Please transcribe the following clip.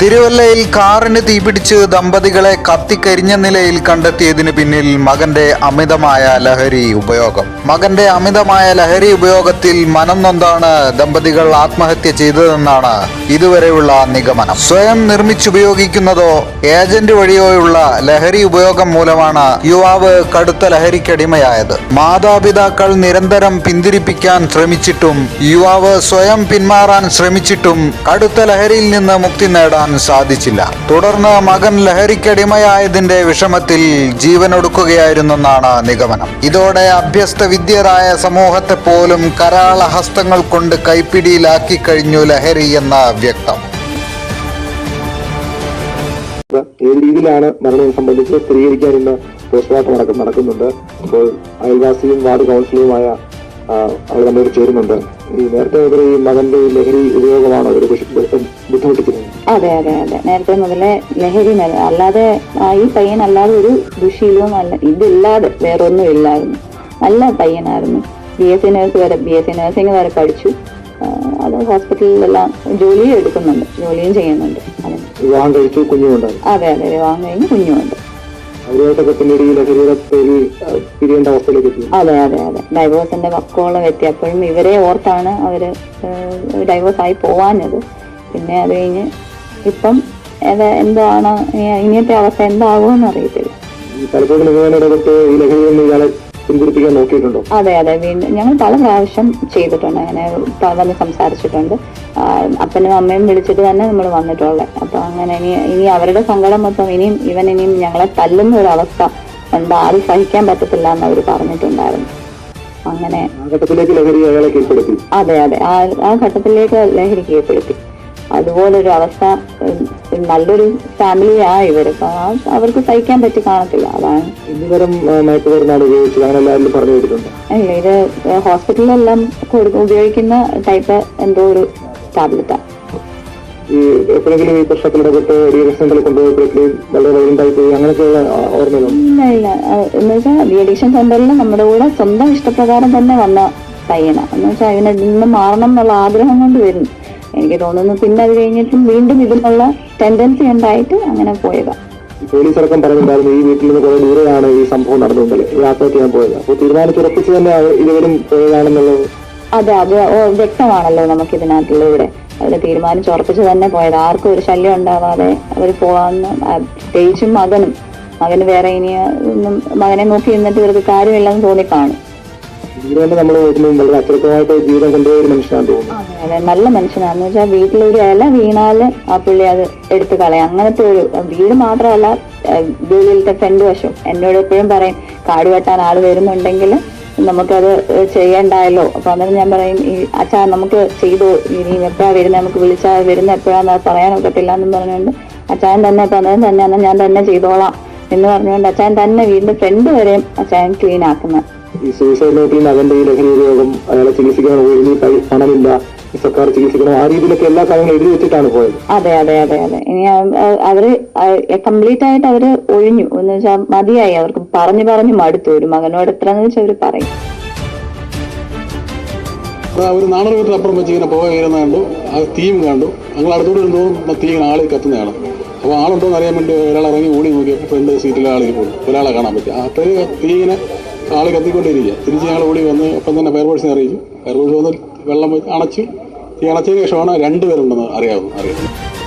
തിരുവല്ലയിൽ കാറിന് തീപിടിച്ച് ദമ്പതികളെ കത്തിക്കരിഞ്ഞ നിലയിൽ കണ്ടെത്തിയതിന് പിന്നിൽ മകന്റെ അമിതമായ ലഹരി ഉപയോഗം. മകന്റെ അമിതമായ ലഹരി ഉപയോഗത്തിൽ മനം നൊന്താണ് ദമ്പതികൾ ആത്മഹത്യ ചെയ്തതെന്നാണ് ഇതുവരെയുള്ള നിഗമനം. സ്വയം നിർമ്മിച്ചുപയോഗിക്കുന്നതോ ഏജന്റ് വഴിയോയുള്ള ലഹരി ഉപയോഗം മൂലമാണ് യുവാവ് കടുത്ത ലഹരിക്കടിമയായത്. മാതാപിതാക്കൾ നിരന്തരം പിന്തിരിപ്പിക്കാൻ ശ്രമിച്ചിട്ടും യുവാവ് സ്വയം പിന്മാറാൻ ശ്രമിച്ചിട്ടും കടുത്ത ലഹരിയിൽ നിന്ന് മുക്തി നേടാൻ സാധിച്ചില്ല. തുടർന്ന് മകൻ ലഹരിക്കടിമയായതിന്റെ വിഷമത്തിൽ ജീവനൊടുക്കുകയായിരുന്നെന്നാണ് നിഗമനം. ഇതോടെ അഭ്യസ്ത വിദ്യരായ സമൂഹത്തെ പോലും കരാള ഹസ്തങ്ങൾ കൊണ്ട് കൈപ്പിടിയിലാക്കി കഴിഞ്ഞു ലഹരി എന്ന വ്യക്തം. ഏത് രീതിയിലാണ് മരണം സംബന്ധിച്ച് സ്ഥിരീകരിക്കാൻ ഇന്ന് പോസ്റ്റ്മോർട്ടം അടക്കം നടക്കുന്നുണ്ട്. അപ്പോൾ അയൽവാസിയും വാർഡ് കൗൺസിലുമായ അവർ തമ്മിൽ ചേരുന്നുണ്ട്. ഈ നേരത്തെ മുതൽ ഈ മകന്റെ ലഹരി ഉപയോഗമാണ് അവർ ബുദ്ധിമുട്ടിക്കുന്നത്. അതെ അതെ അതെ. നേരത്തെ മുതലേ ലഹരി മരുന്ന് അല്ലാതെ ആ, ഈ പയ്യൻ അല്ലാതെ ഒരു ദുശീലവും അല്ല. ഇതില്ലാതെ വേറൊന്നും ഇല്ലായിരുന്നു നല്ല പയ്യനായിരുന്നു. ബി എസ് സി നേഴ്സ് വരെ ബി എസ് സി നേഴ്സിംഗ് വരെ പഠിച്ചു. അത് ഹോസ്പിറ്റലിലെല്ലാം ജോലിയും എടുക്കുന്നുണ്ട്. ജോലിയും ചെയ്യുന്നുണ്ട്. വിവാഹം കഴിച്ചു കുഞ്ഞുമുണ്ട് അതെ അതെ. വിവാഹം കഴിഞ്ഞ് കുഞ്ഞുമുണ്ട്. അവരുമായിട്ടൊക്കെ പിന്നീട് ഈ ലഹരിയുടെ പേരിൽ പിരിയേണ്ട അവസ്ഥയിലേക്ക് എത്തി അതെ അതെ അതെ. ഡൈവോഴ്സിന്റെ വക്കോളം എത്തി അപ്പോഴും ഇവരെ ഓർത്താണ് അവർ ഡൈവോഴ്സ് ആയി പോവാനത് പിന്നെ അത് കഴിഞ്ഞ് ഇപ്പം എന്താണ് ഇനിയത്തെ അവസ്ഥ എന്താകുമെന്ന് അറിയത്തില്ല. പലപ്പോഴും ഇടപെട്ട് ഈ ലഹരിയിൽ നിന്ന് ഇയാളെ പിന്തിരിപ്പിക്കാൻ നോക്കിയിട്ടുണ്ടോ? അതെ അതെ വീണ്ടും ഞങ്ങൾ പല പ്രാവശ്യം ചെയ്തിട്ടുണ്ട് അങ്ങനെ പല വന്ന് സംസാരിച്ചിട്ടുണ്ട്. അപ്പനും അമ്മയും വിളിച്ചിട്ട് തന്നെ നമ്മൾ വന്നിട്ടുള്ളത്. അപ്പൊ അങ്ങനെ ഇനി ഇനി അവരുടെ സങ്കടം മൊത്തം ഇനിയും ഇവൻ ഇനിയും ഞങ്ങളെ തല്ലുന്ന ഒരു അവസ്ഥ ഉണ്ട് ആരും സഹിക്കാൻ പറ്റത്തില്ല എന്ന് അവർ പറഞ്ഞിട്ടുണ്ടായിരുന്നു. അങ്ങനെ അതെ അതെ ആ ആ ഘട്ടത്തിലേക്ക് ലഹരി കീഴ്പ്പെടുത്തി. അതുപോലൊരു അവസ്ഥ നല്ലൊരു ഫാമിലിയാ ഇവർ അവർക്ക് സഹിക്കാൻ പറ്റി കാണത്തില്ല. അതാണ്. അല്ല ആ, മയക്കുമരുന്നാണ് ഉപയോഗിച്ചത്. അങ്ങനെ എല്ലാവരും പറഞ്ഞു കേട്ടിട്ടുണ്ട്. ഇല്ല ഇത് ഹോസ്പിറ്റലിലെല്ലാം കൊടുക്കും ഉപയോഗിക്കുന്ന ടൈപ്പ് എന്തോ ഒരു ടാബ്ലറ്റാ. ഈ എപ്പോഴെങ്കിലും ഈ പ്രശ്നത്തിൽ ഇടപെട്ട് വളരെ പോയി അങ്ങനെയൊക്കെയുള്ള ഇല്ല എന്ന് വെച്ചാൽ സെന്ററിൽ നമ്മുടെ കൂടെ സ്വന്തം ഇഷ്ടപ്രകാരം തന്നെ വന്ന പയ്യനാ. എന്ന് വെച്ചാൽ അതിനെ നിന്ന് മാറണം എന്നുള്ള ആഗ്രഹം കൊണ്ട് വരുന്നു. എനിക്ക് തോന്നുന്നു. പിന്നെ അത് കഴിഞ്ഞിട്ടും വീണ്ടും ഇതിനുള്ള ടെൻഡൻസി ഉണ്ടായിട്ട് അങ്ങനെ പോയതാ. പോലീസ് അടക്കം പറഞ്ഞിട്ടുണ്ടായിരുന്നു ഈ വീട്ടിൽ നിന്ന് കുറെ ദൂരെയാണ് ഈ സംഭവം നടന്നുകൊണ്ടല്ലേ? ഈ ആത്മഹത്യ ചെയ്യാൻ പോയത്. അപ്പോൾ തീരുമാനിച്ചുറപ്പിച്ച് തന്നെ ഇരുവരും പോയതാണെന്നുള്ളത് അതെ അത് വ്യക്തമാണല്ലോ നമുക്ക് ഇതിനകത്തുള്ളൂടെ അവർ തീരുമാനിച്ചുറപ്പിച്ച് തന്നെ പോയത്. ആർക്കും ഒരു ശല്യം ഉണ്ടാവാതെ അവർ പോവാന്ന് ആ, പ്രത്യേകിച്ചും മകനും. മകന് വേറെ ഇനി ഒന്നും മകനെ നോക്കി നിന്നിട്ട് ഇവർക്ക് കാര്യമില്ലെന്ന് തോന്നിക്കാണും. ഇതിനുവേണ്ടി നമ്മൾ വളരെ അച്ചടക്കമായിട്ട് ജീവിതം കൊണ്ടുപോയ ഒരു മനുഷ്യനാണെന്ന് തോന്നുന്നു. അതെ നല്ല മനുഷ്യനാണെന്ന് വെച്ചാൽ വീട്ടിലൊരു ഇല വീണാൽ ആ പുള്ളി അത് എടുത്തു കളയാം. അങ്ങനത്തെ ഒരു വീട് മാത്രമല്ല വീടിലത്തെ ഫ്രണ്ട് വശം. എന്നോട് എപ്പോഴും പറയും കാട് വെട്ടാൻ ആൾ വരുന്നുണ്ടെങ്കിൽ നമുക്കത് ചെയ്യണ്ടായല്ലോ. അപ്പൊ അന്നേരം ഞാൻ പറയും ഈ അച്ഛാ നമുക്ക് ചെയ്തു. ഇനി എപ്പോഴാ വരുന്നത് നമുക്ക് വിളിച്ചാൽ വരുന്ന? എപ്പോഴാന്ന് പറയാൻ ഒക്കത്തില്ല എന്നും പറഞ്ഞുകൊണ്ട് അച്ചായൻ തന്നെ ഇപ്പൊ അന്നേരം തന്നെ അന്ന് ഞാൻ തന്നെ ചെയ്തോളാം എന്ന് പറഞ്ഞുകൊണ്ട് അച്ചാൻ തന്നെ വീടിന്റെ ഫ്രണ്ട് വരെയും അച്ചാൻ ക്ലീൻ ആക്കുന്നത് ഈ സൂയിസൈഡ് നോട്ടിൽ അവന്റെ ഈ ലഹരി ഉപയോഗം അയാളെ ചികിത്സിക്കണം ഒഴിഞ്ഞ് കൈ- പണമില്ല സർക്കാർ ചികിത്സിക്കണം ആ രീതിയിലൊക്കെ എല്ലാ കാര്യങ്ങളും എഴുതി വെച്ചിട്ടാണ് പോയത്. അതെ അതെ അതെ അതെ. ഇനി അവ- അവ- അവർ കംപ്ലീറ്റ് ആയിട്ട് അവർ ഒഴിഞ്ഞു. എന്ന് വെച്ചാൽ മതിയായി. അവർക്ക് പറഞ്ഞു പറഞ്ഞു മടുത്തു. ഒരു മകനോട് എത്ര എന്ന് വെച്ചാൽ അവർ പറയും. അപ്പോൾ അവർ നാണർ വീട്ടിനപ്പുറം വെച്ച് ഇങ്ങനെ പുക കയറുന്ന കണ്ടു. ആ തീയും കണ്ടു. ഞങ്ങൾ അടുത്തോട്ട് വരുമ്പോൾ തീ ഇങ്ങനെ ആളിൽ കത്തുന്നതാണ് അപ്പോൾ ആളുണ്ടോ എന്ന് അറിയാൻ വേണ്ടി ഒരാൾ ഇറങ്ങി ഓടി നോക്കിയപ്പോൾ ഫ്രണ്ട് സീറ്റിലെ ആളിൽ പോയി. ഒരാളെ കാണാൻ പറ്റി. അപ്പോൾ തീ ഇങ്ങനെ ആളി കത്തിക്കൊണ്ടിരിക്കുക. തിരിച്ച് ഞങ്ങൾ ഓടി വന്ന് അപ്പം തന്നെ ഫയർഫോഴ്സിനെ അറിയിച്ചു ഫയർഫോഴ്സ് വന്ന് വെള്ളം അണച്ചു. ഈ അണച്ചതിന് ശേഷമാണ് രണ്ടുപേരുണ്ടെന്ന് അറിയാവുന്നത് അറിയാം.